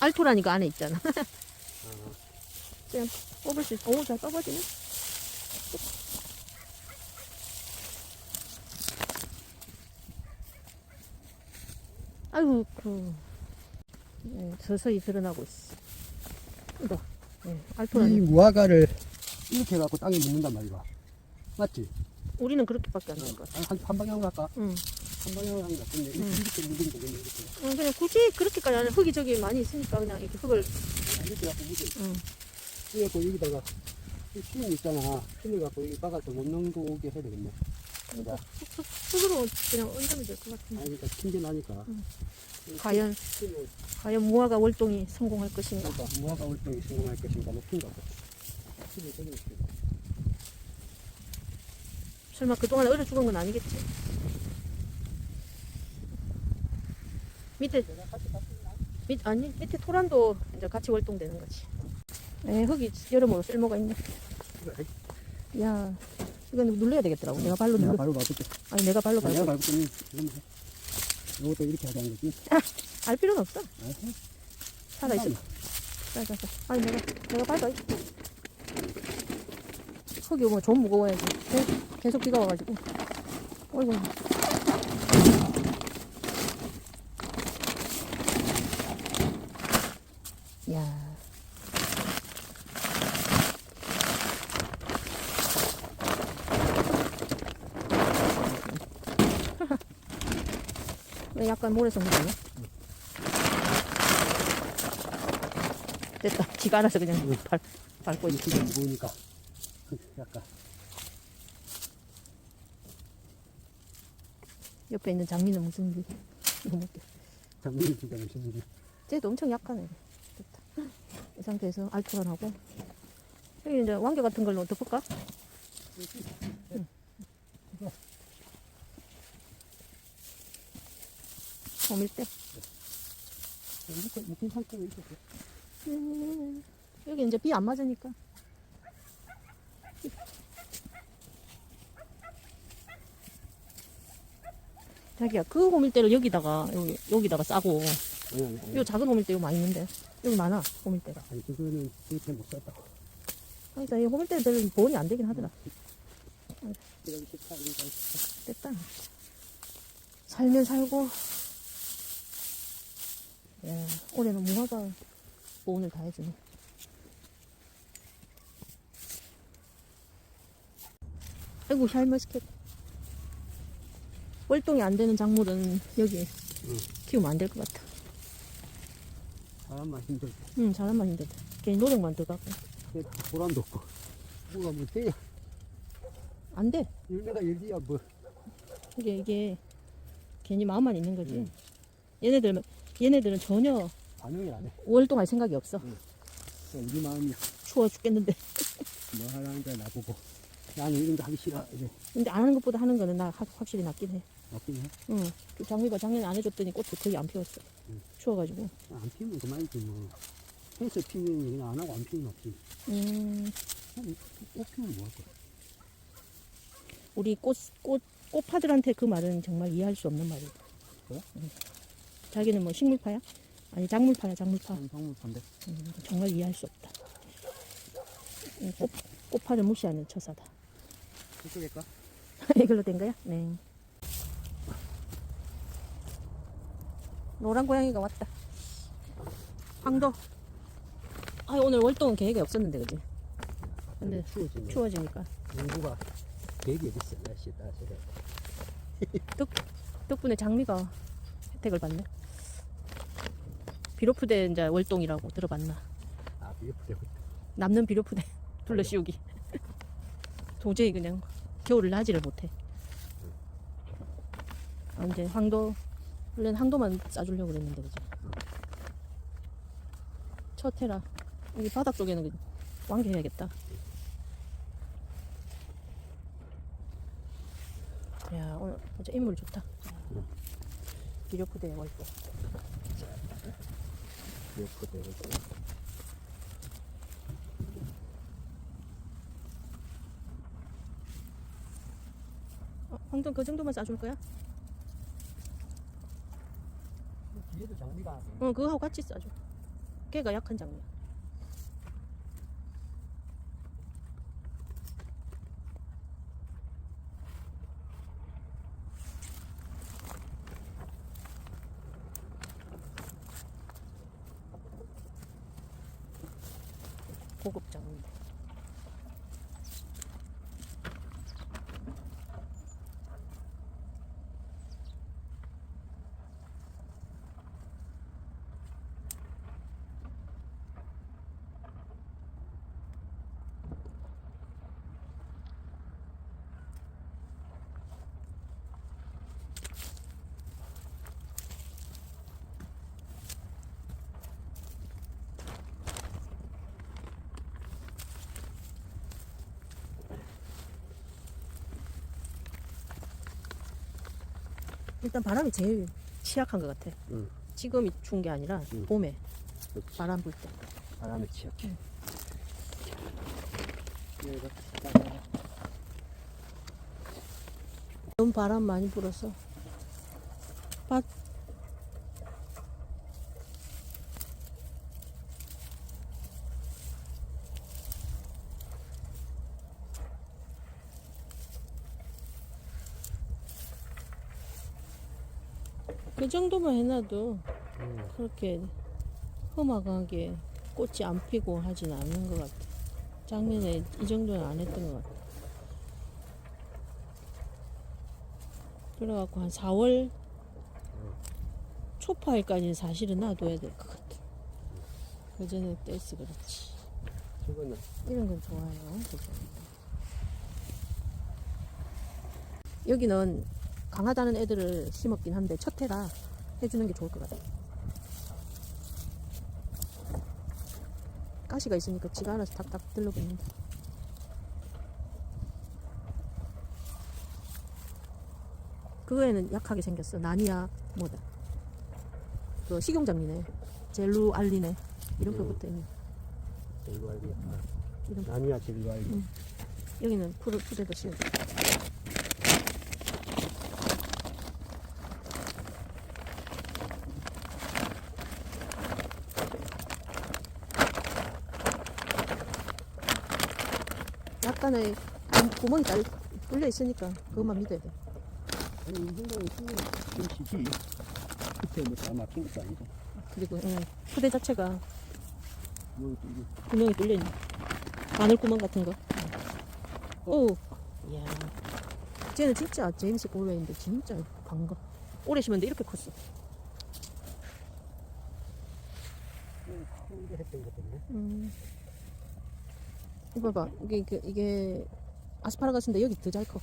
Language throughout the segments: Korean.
알토라니까 안에 있잖아. 어, 그냥 뽑을 수 있어. 오, 잘 뽑아지네. 아이고, 그, 예, 서서히 드러나고 있어. 이거, 예, 이 알토라니. 무화과를 이렇게 해갖고 땅에 묻는단 말이야. 맞지? 우리는 그렇게밖에 안 되는 것 같아. 한, 한 방향으로 할까? 응. 한 방향으로 하는 것 같은데 음. 이렇게 묻으면 되겠네 이렇게. 응, 그냥 굳이 그렇게까지 안 해. 흙이 저기 많이 있으니까 그냥 이렇게 흙을, 아, 이렇게 갖고 묻어. 응. 그래갖고 여기다가 이핀 있잖아. 핀을 갖고 여기 박아서 못 넘어오게 해야 되겠네. 자, 흙, 흙으로 그냥 얹으면 될것 아, 같은데. 그러니까 튕겨나니까. 음. 이 과연, 핀을 과연 무화과 월동이 성공할 것인가? 그러니까 무화과 활동이 성공할 것인가 거 같아. 핀을 저기 있어. 설마 그동안 얼어 죽은 건 아니겠지? 밑에 밑 아니 밑에 토란도 이제 같이 월동되는 거지. 에 흙이 여러모로 쓸모가 있네. 야 이건 눌러야 되겠더라고. 내가 발로 내가 눌러. 바로 놔둘게. 아니 내가 발로 내가 밟고. 밟을 거니 이러면 해. 이것도 이렇게 하자는 거지. 알 필요는 없어. 알았어? 살아 있어. 자자자. 아니 내가 내가 밟아. 흙이 뭐좀 무거워야지. 계속, 계속 비가 와가지고. 어이구. 야. 왜 약간 모래성 묻었네? 됐다. 지가 알아서 그냥 발, 밟고 있어. 이렇게 무거우니까. 약간. 옆에 있는 장미는 무슨 일? 이거 먹게. 장미를 진짜 무슨 일이. 쟤도 엄청 약하네. 됐다. 이 상태에서 알토란하고 여기 이제 왕개 같은 걸로 덮을까? 응. 호밀대. 이렇게 묶인 상태로 이렇게. 음, 여기 이제 비 안 맞으니까. 자기야, 그 호밀대를 여기다가, 여기, 여기다가 싸고, 아니, 아니, 아니. 요 작은 호밀대 이거 많이 있는데. 여기 많아, 호밀대가. 아니, 그거는 그렇게 못 썼다고. 그러니까 이 호밀대는 별로 보온이 안 되긴 하더라. 식사, 거. 됐다. 살면 살고. 야, 올해는 무화과 보온을 다 해주네. 아이고, 샬머스켓. 월동이 안 되는 작물은 여기 응. 키우면 안 될 것 같아. 사람만 힘들고. 응, 사람만 힘들다. 괜히 노력만 들어가고. 보람도 없고. 뭐가 뭐 돼야. 안 돼. 열매가 열리야 뭐. 이게, 이게 괜히 마음만 있는 거지. 응. 얘네들, 얘네들은 전혀 반응을 안 해. 월동할 생각이 없어. 그냥 우리 마음이 추워 죽겠는데. 뭐 하라는 걸 나보고. 나는 이런 거 하기 싫어. 이제. 근데 안 하는 것보다 하는 거는 나 확- 확실히 낫긴 해. 해. 응. 그 장미가 작년에 안 해줬더니 꽃도 거의 안 피웠어. 응. 추워가지고. 안 피우면 그만이지 뭐. 해서 피우면 그냥 안 하고 안 피우면 없지. 음, 그럼 꽃 피우면 뭐할 거야? 우리 꽃, 꽃, 꽃파들한테 그 말은 정말 이해할 수 없는 말이다. 그래? 응. 자기는 뭐 식물파야? 아니, 작물파야, 작물파. 성물판데. 음, 정말 이해할 수 없다. 이 꽃, 꽃파를 무시하는 처사다. 이쪽에 까? 이걸로 된 거야? 네. 노란 고양이가 왔다. 황도. 아, 오늘 월동은 계획이 없었는데, 그지? 근데 추워지네. 추워지니까. 농구가 계획이 어딨어. 날씨 따라서. 덕분에 장미가 혜택을 받네. 비료푸대 이제 월동이라고 들어봤나? 아, 있다. 남는 비료푸대 둘러 씌우기. 도저히 그냥 겨울을 나지를 못해. 아, 이제 황도 원래는 황도만 싸주려고 그랬는데 그지? 첫 해라 여기 바닥 쪽에는 완개해야겠다. 야 오늘 진짜 인물 좋다. 월동. 비협되고 있다. 어, 황도 그 정도만 싸줄 거야? 어 그거하고 같이 싸줘. 깨가 약한. 고급 장면. 일단 바람이 제일 취약한 것 같아. 응. 지금이 추운 게 아니라 응. 봄에 그렇지. 바람 불 때. 바람에 취약해. 응. 너무 바람 많이 불어서 그 정도만 해놔도 응. 그렇게 험악하게 꽃이 안 피고 하진 않는 것 같아. 작년에 이 정도는 안 했던 것 같아. 그래갖고 한 4월 초파일까지는 사실은 놔둬야 될 것 같아. 그 전에 떼서 그렇지. 이런 건 좋아요. 그죠? 여기는 강하다는 애들을 심었긴 한데 첫 해라 해주는 게 좋을 것 같아. 가시가 있으니까 지가 알아서 탁탁 들러붙는다. 그거에는 약하게 생겼어. 나니아 뭐다. 그 식용장미네. 젤루 알리네. 이런 거 음. 붙어 있는. 젤로 알리야. 이런 거. 아니야 젤로 알리. 응. 여기는 푸르 푸대도 씌워. 약간의 구- 구멍이 딸 뚫려 있으니까 그것만 믿어야 돼. 아니 이 정도는 신경 쓰지. 밑에 뭐다 막힌 것도 아니고. 그리고 응, 푸대 자체가 뭐 이거 구멍이 뚫려 있네. 바늘 구멍 같은 거. 오, 이야. 쟤는 진짜 제임스 골웨인데 진짜 반가. 오래 심었는데 이렇게 컸어. 때문에. 음. 이거 봐. 이게, 이게, 이게 아스파라거스인데 여기 더 잘 커.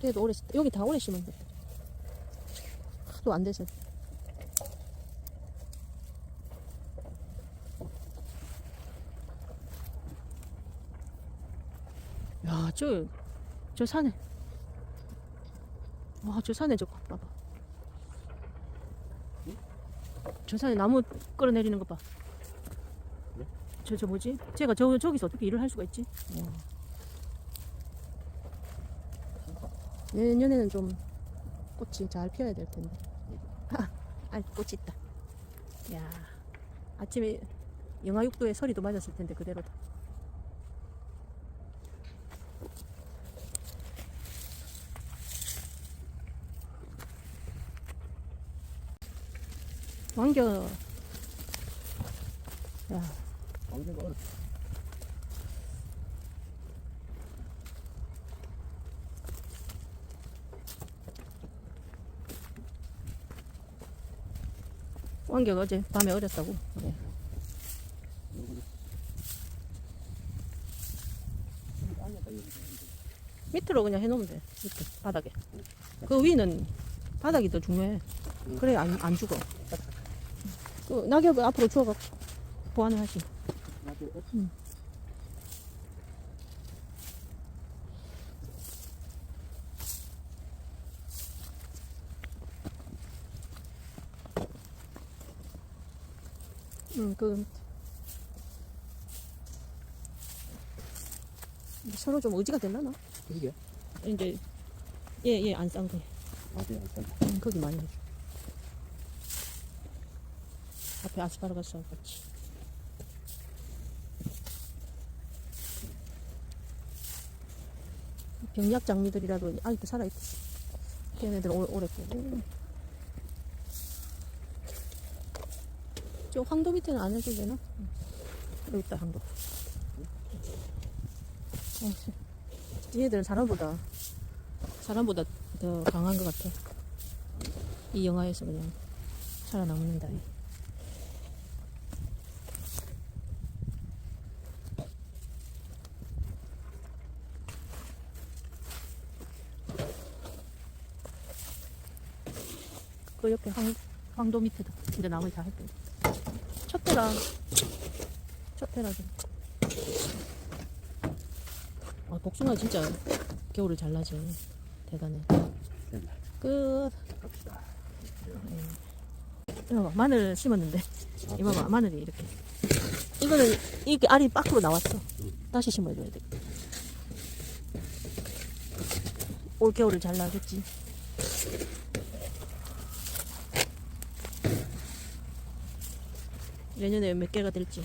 그래도 오래, 심- 여기 다 오래 심은 거. 하도 안 돼서. 야, 저, 저 산에. 와, 저 산에 저거 봐봐. 저 산에 나무 끌어내리는 거 봐. 네? 저, 저 뭐지? 제가 저, 저기서 어떻게 일을 할 수가 있지? 와. 내년에는 좀 꽃이 잘 피어야 될 텐데. 아, 꽃이 있다. 야, 아침에 영하 6도에 서리도 맞았을 텐데 그대로다. 왕겨. 야. 왕겨가 어제 밤에 어렸다고. 여기. 밑으로 그냥 해놓으면 돼. 밑에 바닥에. 그 위는 바닥이 더 중요해. 그래 안, 안 죽어. 그 낙엽을 앞으로 주워가 보완을 하시. 나도 어, 응, 그 서로 좀 의지가 되려나? 이게 이제 예, 예, 안 싼 거예요. 어디 안 싼다. 음, 거기 많이 해줘. 앞에 아스파라거스하고 같이. 병약 장미들이라도 아직도 살아있지. 걔네들 오, 오래 보고. 저 황도 밑에는 안 해도 되나? 응. 여기 있다, 황도. 어, 씨. 얘들은 사람보다, 사람보다 더 강한 것 같아. 이 영화에서 그냥 살아남는다. 그 옆에 황, 황도 밑에도 이제 나머지 다 했대. 첫 테라, 첫 테라 좀. 아, 복숭아 진짜 겨울을 잘 나지. 대단해. 끝. 갑시다. 이거 봐, 마늘 심었는데 아, 이거 봐 마늘이 이렇게 이거는 이게 알이 밖으로 나왔어 다시 심어줘야 돼 올 겨울을 잘 나겠지 내년에 몇 개가 될지